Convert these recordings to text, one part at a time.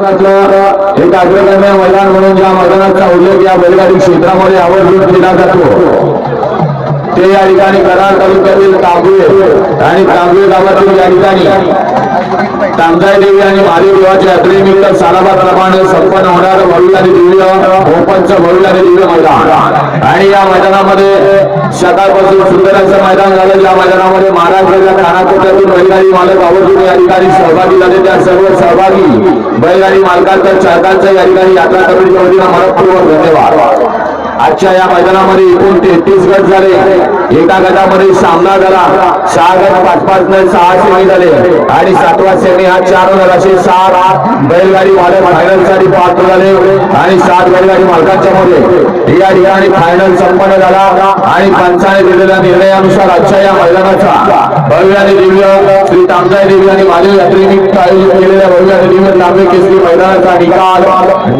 महाराष्ट्रातलं एक अग्रगण्य मैदान म्हणून ज्या मैदानाचा उल्लेख या बैलगाडी क्षेत्रामध्ये आवर्जून केला जातो. ते या ठिकाणी कराड तालुक्यातील तांबवे आणि तांबवे गावातील या ठिकाणी तांजाई देवी आणि महादेव देवाच्या यात्रेनिमित्त सालाबाप्रमाणे संपन्न होणार भव्य आणि दिव्य ओपनचं भव्य आणि दिव्य मैदान. आणि या मैदानामध्ये सकाळपासून सुंदर असं मैदान झालं. ज्या मैदानामध्ये महाराष्ट्राच्या कानाकोट्यातून बैलगाडी मालक आवर्जून या ठिकाणी सहभागी झाले. त्या सर्व सहभागी बैलगाडी मालकांच्या चालकांच्या या ठिकाणी यात्रा कमिटीच्या वतीनं मनपूर्वक धन्यवाद. आजच्या या मैदानामध्ये एकूण तेहतीस गट झाले. एका गटामध्ये सामना झाला. सहा गट पाच पाच नाही सहा सेमी झाले. आणि सातवा सेमी हा चार होणार असे सात बैलगाडी मालक फायनलसाठी पात्र झाले. आणि सात बैलगाडी मालकांच्या मध्ये या ठिकाणी फायनल संपन्न झाला. आणि पंचाने दिलेल्या निर्णयानुसार आजच्या या मैदानाचा भव्य आणि दिव्य श्री तामजाई देवी आणि महादेव यात्रेनिमित्त आयोजित केलेल्या भव्य आणि दिव्य तांबे केसरी मैदानाचा निकाल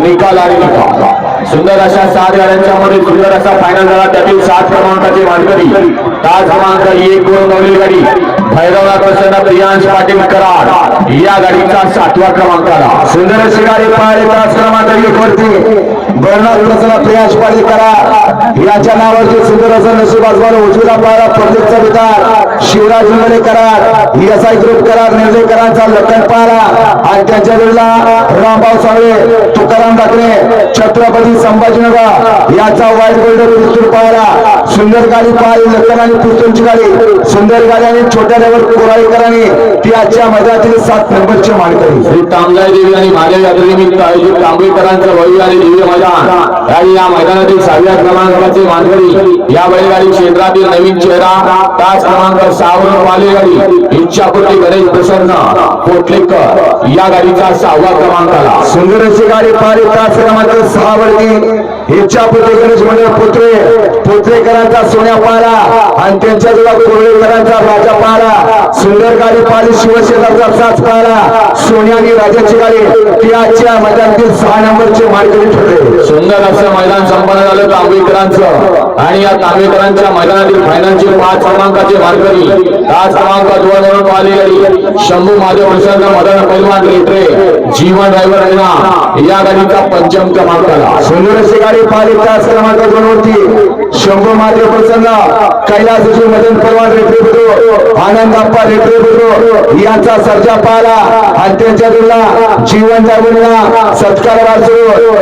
निकाल आणि निकाल. सुंदर अशा सात गाड्यांच्या मध्ये सुंदर असा फायनल झाला. त्यातील सात क्रमांकाचे मानकरी ताज क्रमांक एक दोन नवली गाडी. भैरवनाथ प्रसन्न प्रियांश पाटील कराड. या गाडीचा सातवा क्रमांक आला. सुंदर अशी गाडी पाहिली तास क्रमांक एक वरती. बर्नाथ प्रसन्न प्रियांश पाटील कराड. याच्या नावावरती सुंदर असं नशीब आजबाला उजवीला पाहिला प्रत्येकचा विकार शिवराज इंगळे करार एसआय ग्रुप करार निर्णयकरांचा लखन पाहिला आणि त्यांच्या वेळेला रामभाऊ सावळे तुकाराम ठाकरे छत्रपती संभाजीनगर याचा वाईट गोल्ड पिस्तूल पाहिला सुंदर गाडी पाहिली लखन आणि पिस्तूलची गाडी. सुंदर गाडी आणि छोट्या लेवल कोराळीकरांनी ती आजच्या मैदानातील सात नंबरची मानकरी. श्री तामजाई देवी आणि माझ्या यात्रेनिमित्त आयोजित तांबेकरांचं भव्य आणि दिव्य मैदान. आणि या मैदानातील सहाव्या क्रमांक क्रमांकाचे मानकरी या बैलगाडी क्षेत्रातील नवीन चेहरा तास क्रमांक सहावर पालेगाडी इच्छापूर्ती गणेश प्रसन्न कोटलेकर या गाडीचा सहावा क्रमांक आला. सुंदर अशी गाडी पाहिली तास क्रमांक सहा वरती इच्छापूर्ती गणेश मंडळ पुत्रे पुत्रेकरांचा सोन्या पाहिला आणि त्यांच्या जुळा कोरळेकरांचा राजा पाहिला सुंदर गाडी पाहिली शिवसेनाचा साथ पाहिला सोन्या आणि राजाची गाडी ती आजच्या मैदानातील सहा नंबरचे मार्केट ठरले. सुंदर असं मैदान संपन्न झालं तांबेकरांचं आणि या तांबेकरांच्या मैदानातील फायनलचे पाच क्रमांकाचे मार्करी. तास क्रमांक दोन म्हणून पाहिली गाडी शंभू महादेव प्रसन्न मदन पैलवान रेटरे जीवन ड्रायव्हर रेना या गाडीचा पंचम क्रमांक आला. सुंदर अशी गाडी पाहिली तास क्रमांक दोन वरती शंभू महादेव प्रसन्न कैलासजी मदन परवान रेटरे बुद्रो आनंद अप्पा रेटरे बुद्रो यांचा सर्जा पाहिला. आणि त्यांच्या दुर्ला जीवन जागुनीला सत्कार वाचू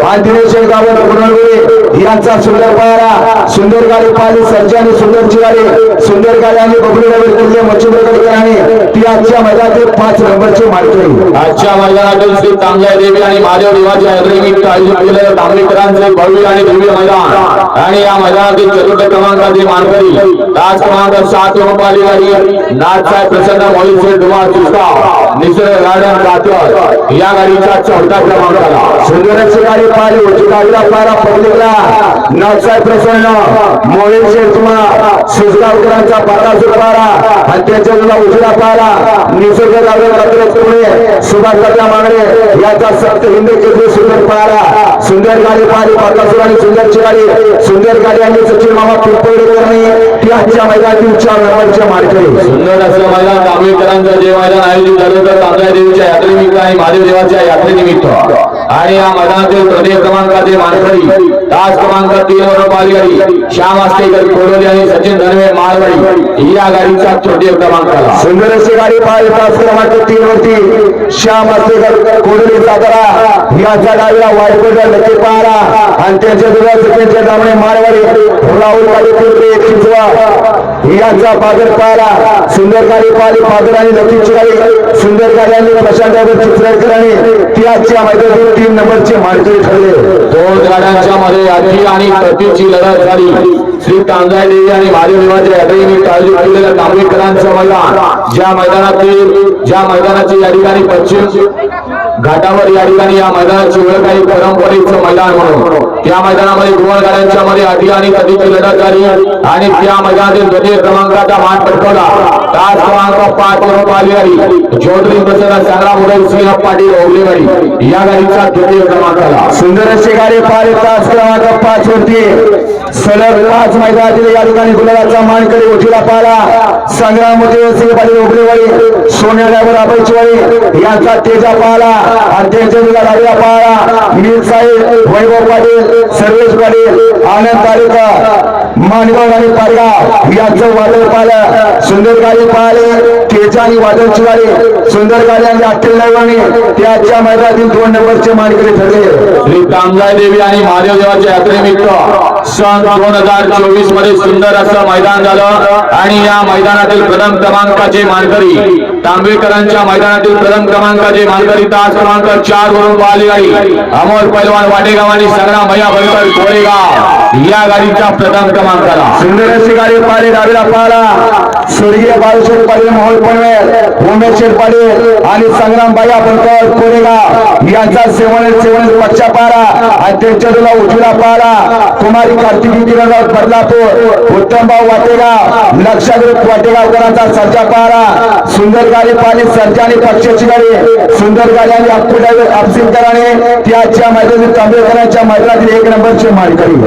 आणि दिनेश गावत पुनर्वरी यांचा सुंदर पाहिला सुंदर गाडी पाहिली सर्जा आणि सुंदरची गाडी. सुंदर गाडी आणि बबलू नगर किल्ले मच्छिंद्रगड आणि ती आजच्या मैदानातील पाच नंबरची मार्केट आजच्या मैदानातील श्री तांबजाई देवी आणि महादेव देवाच्या यात्रेनिमित्त आयोजित केलेल्या तांबेकरांचे भव्य आणि दिव्य मैदान. आणि या मैदानातील चतुर्थ क्रमांकाचे मानकरी तास क्रमांक सात रुपयाली गाडी नाथसाहेब प्रसन्न मोहित डुमा चिस्ता निसर्ग गार्डन कातर या गाडीचा चौथा क्रमांक आला सुंदरची गाडी पाहिली होती गाडीला पारा पब्लिकला नागसाहेब प्रसन्न. मोळे शेतमा सुजगावकरांचा पारा सुपारा आणि त्याच्या तुला पाहिला निसर्ग गार्डन मात्र पुणे सुभाष दादा मागणे. याचा सप्त हिंदी केंद्र सुंदर पाहिला सुंदर गाडी पाहिली बाकासूर आणि सुंदरची गाडी. सुंदर गाडी आणि सचिन मामा पिंपळेकरणी ती आजच्या मैदानातील चार नंबरच्या मार्केट सुंदर असं मैदान तांबेकरांचं जे मैदान आयोजित झालं तर तांबड्या देवीच्या यात्रेनिमित्त आणि महादेव देवाच्या यात्रेनिमित्त. आणि या मैदानातील तृतीय क्रमांकाचे मानकरी तास क्रमांक तीन वर पाली गाडी श्याम आस्तेकर कोरोली आणि सचिन धनवे माळवाडी या गाडीचा तृतीय क्रमांक सुंदर अशी गाडी पाहिजे तास क्रमांक तीन वरती. श्याम असलेकर कोरोली सातारा याच्या गाडीला वायकोटा नक्की पारा आणि त्यांच्या दुधा सचिनच्या दामणे मारवाडी राहुल गाडी चिंचवा याचा पागर पाहिला सुंदर गाडी पाहिली पागर आणि लकीची गाडी सुंदर गाडी आणि प्रशांत ड्रायव्हर चित्रकर आणि ती आजच्या तीन नंबरचे मार्केट ठरले. दोन गाड्यांच्या मध्ये आधी आणि प्रतीची लढत झाली. श्री तांजाई देवी आणि महादेव देवाच्या यात्रेनिमित्त आयोजित केलेल्या तांबेकरांचं मैदान. ज्या मैदानातील ज्या मैदानाची या ठिकाणी पश्चिम घाटावर या ठिकाणी या मैदानाची ओळख आहे परंपरेचं मैदान म्हणून. त्या मैदानामध्ये दोन गाड्यांच्या मध्ये आधी आणि कधीची लढत झाली आणि त्या मैदानातील द्वितीय क्रमांकाचा मान पटकवला. तास क्रमांक पाच वर आली गाडी चौधरी प्रसन्न संग्राम उदय सिंह पाटील ओगलेवाडी या गाडीचा द्वितीय क्रमांक आला. सुंदर अशी गाडी पाहिली तास क्रमांक पाच वरती. सलग पाच मैदानातील या ठिकाणी गुलाबाचा मानकरी उठीला पाहिला? संग्राम उदय सिंह पाटील ओबलेवाडी सोन्या ड्रायव्हर अभयचीवाडी यांचा तेजा पाहिला. अध्यक्ष त्यांच्या पाळा मीर साहेब वैभव पाटील सर्वेश पाटील आनंद तालुका मानगाव आणि पारगाव यांचं वादळ पाहिलं सुंदर गाडी पाहिले केचा आणि वादळची गाडी सुंदर गाडी आणि अठ्ठल नव्याने ते मैदानातील दोन नंबरचे मानकरी ठरले श्री कामजाई देवी आणि महादेव देवाच्या यात्रेनिमित्त सन दोन हजार चोवीसमध्ये सुंदर असं मैदान झालं. आणि या मैदानातील प्रथम क्रमांकाचे मानकरी तांबेकरांच्या मैदानातील प्रथम क्रमांकाचे मानकरी तास क्रमांक चार वरून वाली गाडी. अमोल पैलवान वाटेगाव आणि सगळा भैया भंकर कोरेगाव. या गाडीचा प्रथम क्रमांकाला. सुंदर अशी गाडी पाहिली डावीला पाहिला. स्वर्गीय बाळूशेठ पाटील मोहोळ पनवेल उमेश शेठ पाटील आणि संग्राम बाई भंकर कोरेगाव. यांचा सेवन सेवन पक्षा पारा आणि त्यांच्या तुला उजवीला पारा कुमारी कार्तिकी किरण बदलापूर उत्तमभाऊ वाटेगाव लक्षात वाटेगावकरांचा सज्जा पारा सुंदर गाडी पाहिली सर्जा पक्षाची गाडी. सुंदर गाडी आणि अप्पू ड्रायव्हर अफसिंकराने आणि त्याच्या मैदानातील तांबेकरांच्या मैदानातील एक नंबरची मालकरी